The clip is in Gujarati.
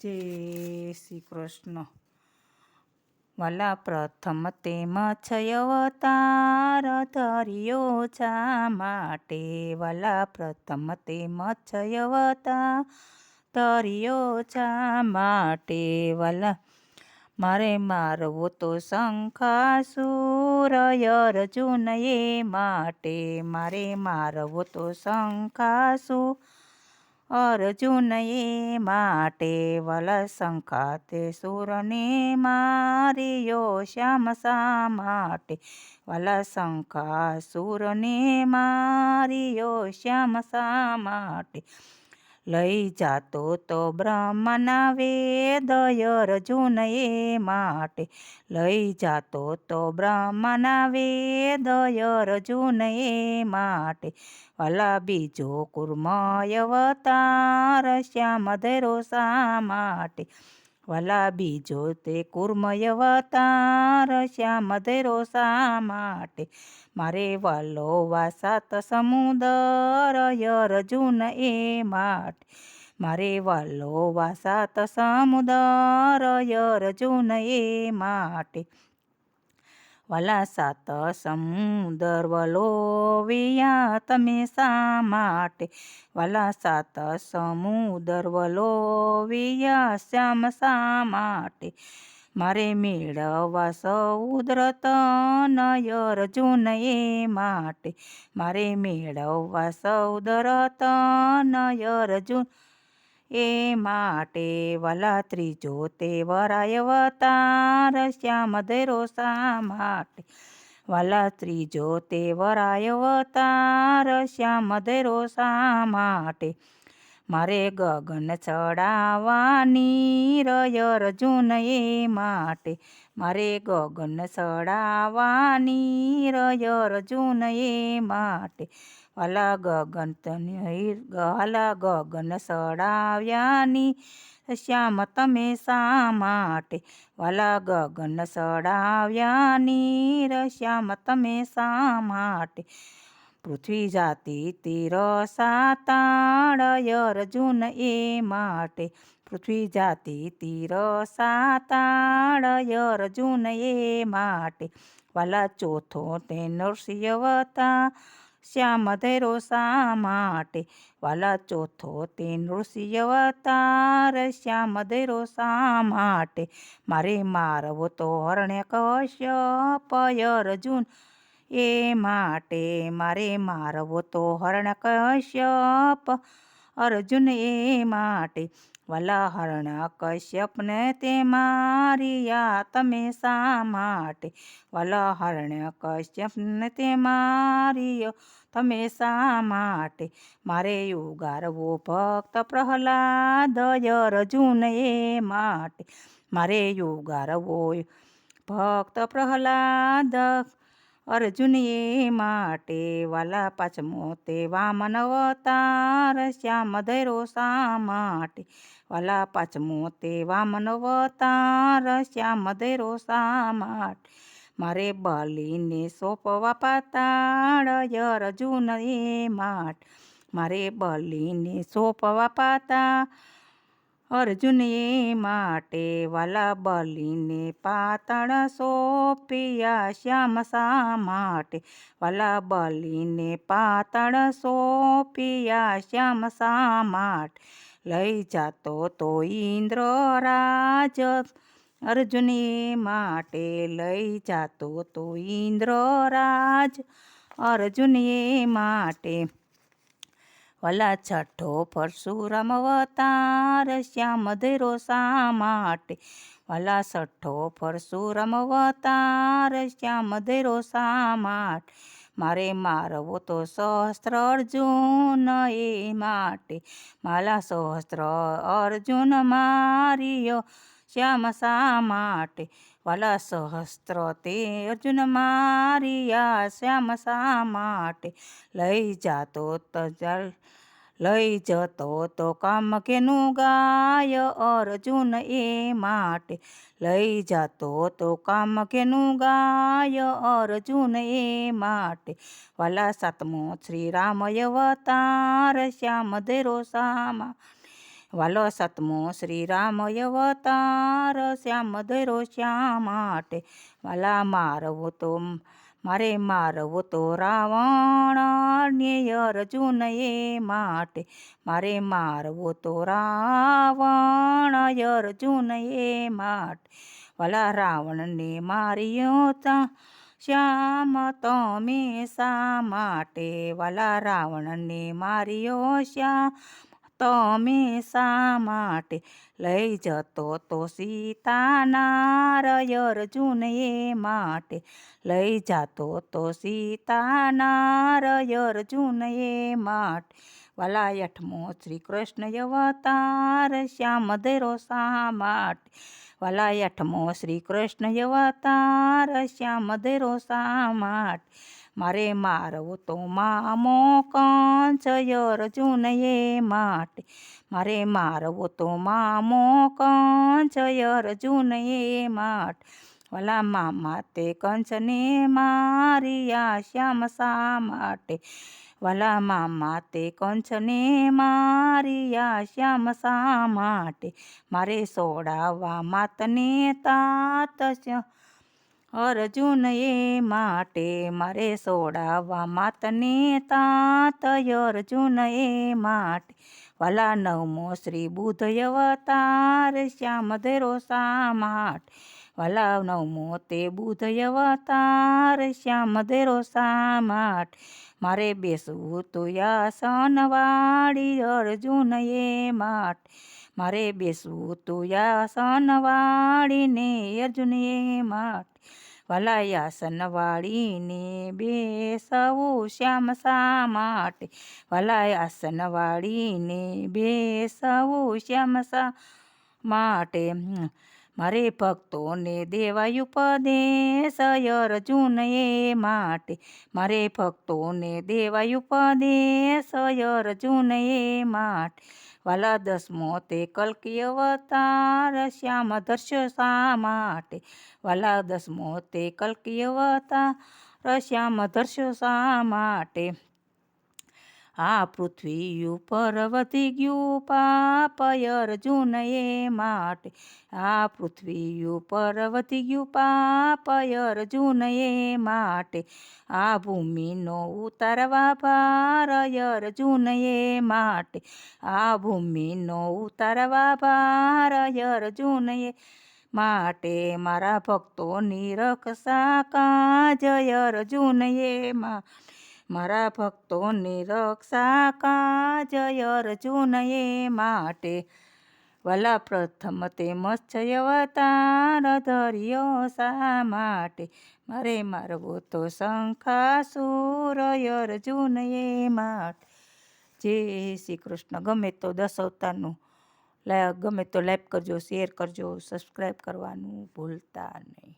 જય શ્રી કૃષ્ણ વલા પ્રથમ તેમ છય અવતાર ધર્યો છા માટે. વલા પ્રથમ તેમ છય અવતાર ધર્યો છા માટે. વલા મારે મારવો તો શંખાસુર અર્જુન એ માટે. મારે મારવો તો શંખાસુર અર્જુન એ માટે વલ શંખાતે સુરને માર્યો શ્યામ શા માટે વલ શંખા સુરને માર્યો શ્યામ શા માટે લઈ જાતો તો બ્રહ્મના વેદય અર્જુન એ માટે. લઈ જાતો તો બ્રહ્મના વેદય અર્જુન એ માટે. વલા બીજો કુર્મય અવતાર શ્યામ ધરો શા માટે? વલા બીજો તે કુર્મય અવતાર, શ્યામ ધરો શા માટે? મારે વાલો વાસાત સમુદર અર્જુન એ માટે. મારે વાલો વાસાત સમુદર અર્જુન એ માટે. વાલા સાત સમુદર વલો વિયા તમે શા માટે? વાલા સાત સમુદર વલો વિયા શ્યામ શા માટે? મારે મેળવવા સૌદ્રત અર્જુન એ માટે. મારે મેળવવા સૌદરત અર્જુન એ માટે વલા ત્રીજો તે વરાય અવતાર, શ્યામ ધરો શા માટે? વાલા ત્રીજો તે વરાય અવતાર, શ્યામ ધરો શા માટે? મારે ગગન ચડાવવાની રય અર્જુન એ માટે. મારે ગગન ચડાવવાની રય અર્જુન એ માટે. વાલા ગગન વાલા ગગન સડાવ્યાની શ્યામ તમે શા માટે? વાલા ગગન સડાવ્યાની શ્યામ તમે શા માટે? પૃથ્વી જાતિ તીર સાતાળ અર્જુન એ માટે. પૃથ્વી જાતિ તીર સાતાળ અર્જુન એ માટે. વાલા ચોથો તે નૃસિંહવતા શ્યામ ધૈરો શા માટે? વાલા ચોથો તે નૃસિંહવતાર શ્યામ ધૈરો શા માટે? મારે મારવો તો હરણ્ય કશ્યપ અર્જુન એ માટે મારે મારવો તો હરણ કશ્યપ, અર્જુન એ માટે. વલા હરણ કશ્યપને તે મારિયા તમે શા માટે? વલા હરણ કશ્યપને તે મારિયો તમે શા માટે? મારે યુગારવો ભક્ત પ્રહલાદ અર્જુન એ માટે. મારે યુગારવો ભક્ત પ્રહલાદ અર્જુન એ માટે વાલા પાંચમો તે વામન અવતાર શ્યામ ધૈરો શા માટે? વાલા પાંચમો તે વામન અવતાર શ્યામ ધૈરો શા માટે? મારે બલીને સોંપવા પાતાળ અર્જુન એ માટ. મારે બલીને સોંપવા પાતા અર્જુન એ માટે વાલા બલીને પાતળ સોપિયા શ્યામ શા માટે. વાલા બલીને પાતળ સોપિયા શ્યામ શા માટે. લઈ જાતો તો ઇન્દ્ર રાજ અર્જુને માટે. લઈ જાતો તો ઇન્દ્ર રાજ અર્જુને માટે. વલા છઠ્ઠો પરશુરામ અવતાર શ્યામ ધીરો શા માટે? વલા છઠ્ઠો પરશુરામ અવતાર શ્યામ ધીરો શા માટે? મારે મારવો તો સહસ્ત્ર અર્જુન એ માટે. માલા સહસ્ત્ર અર્જુન મારિયો, શ્યામ શા માટે? વાલા સહસ્ત્ર તે અર્જુન મારિયા શ્યામ શા માટે લઈ જાતો તજલ લઈ જતો તો કામ કેનું ગાય? અર્જુન એ માટે લઈ જતો તો કામ કેનું ગાય? અર્જુન એ માટે વાલા સાતમો શ્રી રામ અવતાર, શ્યામ ધેરો શામા વાલો સતમો શ્રી રામ અવતાર, શ્યામ ધરો શ્યામ માટે વાલા મારવો તો મારે મારવો તો રાવણ અન્યય અર્જુન એ માટે. મારે મારવો તો રાવણ અર્જુન એ માટે. વાલા રાવણને માર્યો તા, શ્યામ તમે શા માટે? વાલા રાવણને માર્યો શ્યામ તમે શા માટે લઈ જતો તો સીતા નારય અર્જુન એ માટે? લઈ જતો તો સીતા નારય અર્જુન એ માટે? વાલા અઠમો શ્રી કૃષ્ણ અવતાર શ્યામ ધેરો શા માટે? વાલા અઠમો શ્રી કૃષ્ણ અવતાર શ્યામ ધેરો શા માટે? મારે મારવો તો મામો કંચય અર્જુન એ માટે. મારે મારવો તો મામો કંચય અર્જુન એ માટે. વાલા મામા તે કંચને મારિયા શ્યામ શા માટે? વાલા મામા તે કંચને મારિયા શ્યામ શા માટે? મારે સોડાવા માતને તાત અર્જુન એ માટે મારે સોડાવા માતને તાત. અર્જુન એ માટે વાલા નવમો શ્રી બુધ અવતાર, શ્યામ ધેરો શા માટે? વાલા નવમો તે બુધ અવતાર, શ્યામ ધેરો શા માટે? મારે બેસવું તો યાસન વાળી અર્જુન એ માટે મારે બેસવું તો યાસન વાળીને અર્જુન માટે વાલા યાસન વાળીને બેસવું શ્યામ શા માટે વાલા આસન વાળીને બેસવું શ્યામ શા માટે. મારે ભક્તોને દેવાય ઉપદેશ અર્જુન એ માટે. મારે ભક્તોને દેવાય ઉપદેશ અર્જુન એ માટે. વાલા દસમો તે કલ્કી અવતાર, શ્યામ દર્શ શા માટે? વાલા દસમો તે કલ્કી અવતાર, શ્યામ દર્શ શા માટે? આ પૃથ્વી ઉપર વધી ગયું પાપ અર્જુન એ માટે. આ પૃથ્વી ઉપર વધી ગયું પાપ અર્જુન એ માટે. આ ભૂમિનો ઉતારવા ભાર અર્જુન એ માટે. આ ભૂમિનો ઉતારવા ભાર અર્જુન એ માટે. મારા ભક્તોની રક્ષા કાજ અર્જુન એ માટે મારા ભક્તોની રક્ષા કાજય અર્જુન એ માટે. વલા પ્રથમ તે મત્સ્ય અવતાર ધર્યો શા માટે? મારે મારવો તો શંખાસુર અર્જુન એ માટે. જય શ્રી કૃષ્ણ. ગમે તો દસ અવતારનું ગમે તો લાઈક કરજો, શેર કરજો, સબસ્ક્રાઈબ કરવાનું ભૂલતા નહીં.